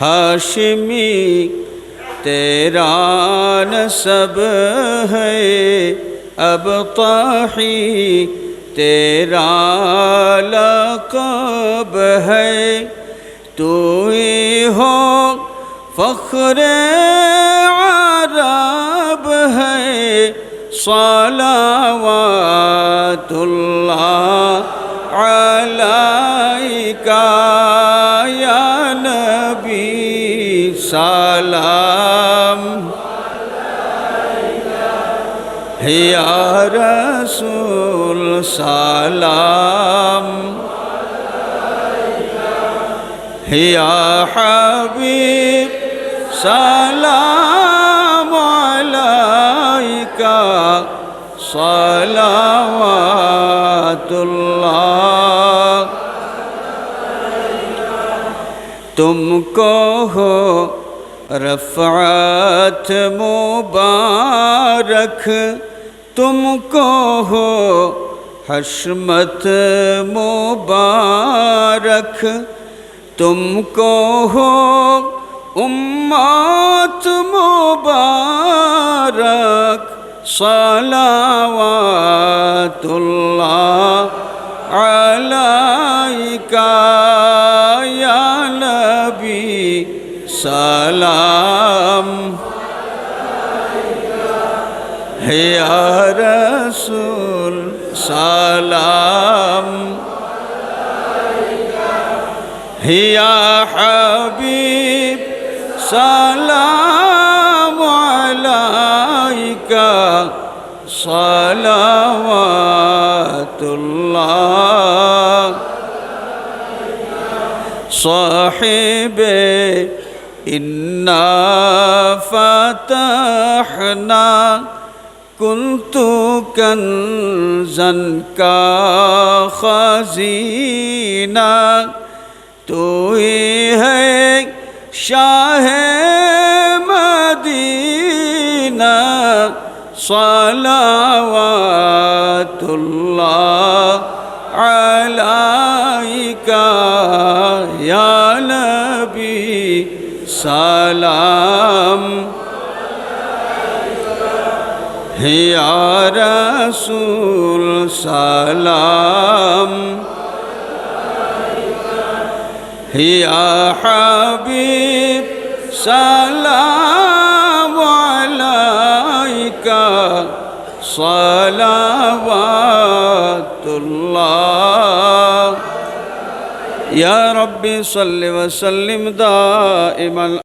هاشمي تیرا نسب ہے اب طاحی تیرا لقب ہے تو ہی فخر عرب ہے صلوات الله হিয়া রসুল সালাম হিয়া হাবিব সালাম আলাইকা সালাওয়াতুল্লাহ तुमको हो رفعت مبارک تم کو ہو حشمت مبارک تم کو ہو امات مبارک صلوات اللہ علیکہ یا نبی سلام يا رسول سلام يا حبيب سلام عليك صلوات الله صاحبي إنا فتحنا كنت كنزا كخزينة توي هي شاه مدينة صلوات الله عليك يا سلام يا رسول سلام يا حبيب سلام عليك صلوات الله يا ربي صل وسلم دائما